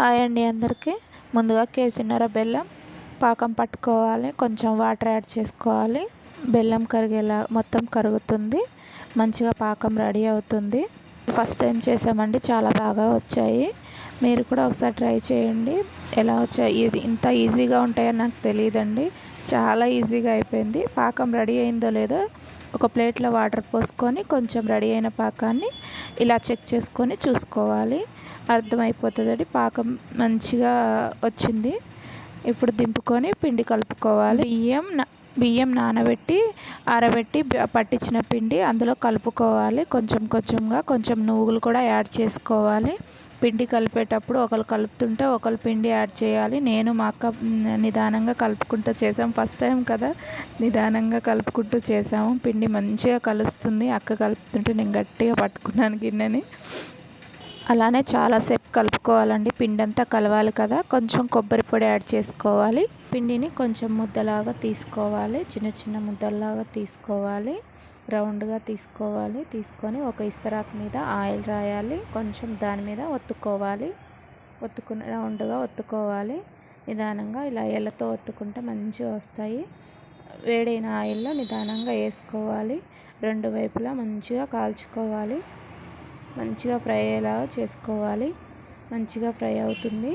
Hi అండి అందరికీ. ముందుగా కేజీన్నర బెల్లం పాకం పట్టుకోవాలి. కొంచెం వాటర్ యాడ్ చేసుకోవాలి. బెల్లం కరిగేలా మొత్తం కరుగుతుంది. మంచిగా పాకం రెడీ అవుతుంది. ఫస్ట్ టైం చేసామండి చాలా బాగా వచ్చాయి. మీరు కూడా ఒకసారి ట్రై చేయండి. ఎలా వచ్చాయి ఇది ఇంత ఈజీగా ఉంటాయో నాకు తెలియదండి. చాలా ఈజీగా అయిపోయింది. పాకం రెడీ అయిందో లేదో ఒక ప్లేట్లో వాటర్ పోసుకొని కొంచెం రెడీ అయిన పాకాన్ని ఇలా చెక్ చేసుకొని చూసుకోవాలి. అర్థమైపోతుందండి పాకం మంచిగా వచ్చింది. ఇప్పుడు దింపుకొని పిండి కలుపుకోవాలి. బియ్యం బియ్యం నానబెట్టి ఆరబెట్టి పట్టించిన పిండి అందులో కలుపుకోవాలి. కొంచెం కొంచెంగా కొంచెం నువ్వులు కూడా యాడ్ చేసుకోవాలి. పిండి కలిపేటప్పుడు ఒకరు కలుపుతుంటే ఒకరు పిండి యాడ్ చేయాలి. నేను మా అక్క నిదానంగా కలుపుకుంటూ చేసాం. ఫస్ట్ టైం కదా నిదానంగా కలుపుకుంటూ చేసాము. పిండి మంచిగా కలుస్తుంది. అక్క కలుపుతుంటే నేను గట్టిగా పట్టుకున్నాను గిన్నెని. అలానే చాలాసేపు కలుపుకోవాలండి పిండి అంతా కలవాలి కదా. కొంచెం కొబ్బరి పొడి యాడ్ చేసుకోవాలి. పిండిని కొంచెం ముద్దలాగా తీసుకోవాలి. చిన్న చిన్న ముద్దలాగా తీసుకోవాలి. రౌండ్గా తీసుకోవాలి. తీసుకొని ఒక ఇస్తరాక్ మీద ఆయిల్ రాయాలి. కొంచెం దాని మీద ఒత్తుకోవాలి. ఒత్తుకుని రౌండ్గా ఒత్తుకోవాలి. నిదానంగా ఇలా ఎళ్ళతో ఒత్తుకుంటే మంచిగా వస్తాయి. వేడైన ఆయిల్లో నిదానంగా వేసుకోవాలి. రెండు వైపులా మంచిగా కాల్చుకోవాలి. మంచిగా ఫ్రై అయ్యేలాగా చేసుకోవాలి. మంచిగా ఫ్రై అవుతుంది.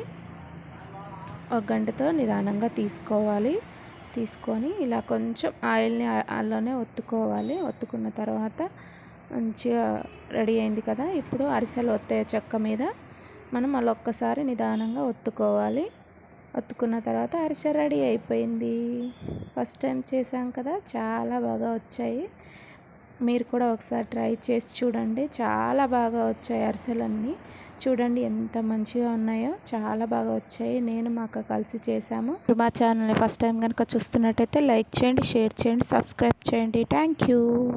ఒక గంటతో నిదానంగా తీసుకోవాలి. తీసుకొని ఇలా కొంచెం ఆయిల్ని అందులోనే ఒత్తుకోవాలి. ఒత్తుకున్న తర్వాత మంచిగా రెడీ అయింది కదా. ఇప్పుడు అరిసెలు ఒత్తే చెక్క మీద. మనం అలా ఒక్కసారి నిదానంగా ఒత్తుకోవాలి. ఒత్తుకున్న తర్వాత అరిసె రెడీ అయిపోయింది. ఫస్ట్ టైం చేసాం కదా. చాలా బాగా వచ్చాయి. మీరు కూడా ఒకసారి ట్రై చేసి చూడండి. చాలా బాగా వచ్చాయి అరిసెలన్నీ. చూడండి ఎంత మంచిగా ఉన్నాయో. చాలా బాగా వచ్చాయి. నేను మా అక్క కలిసి చేశాము. మా ఛానల్ని ఫస్ట్ టైం కనుక చూస్తున్నట్టయితే లైక్ చేయండి షేర్ చేయండి సబ్స్క్రైబ్ చేయండి. Thank you.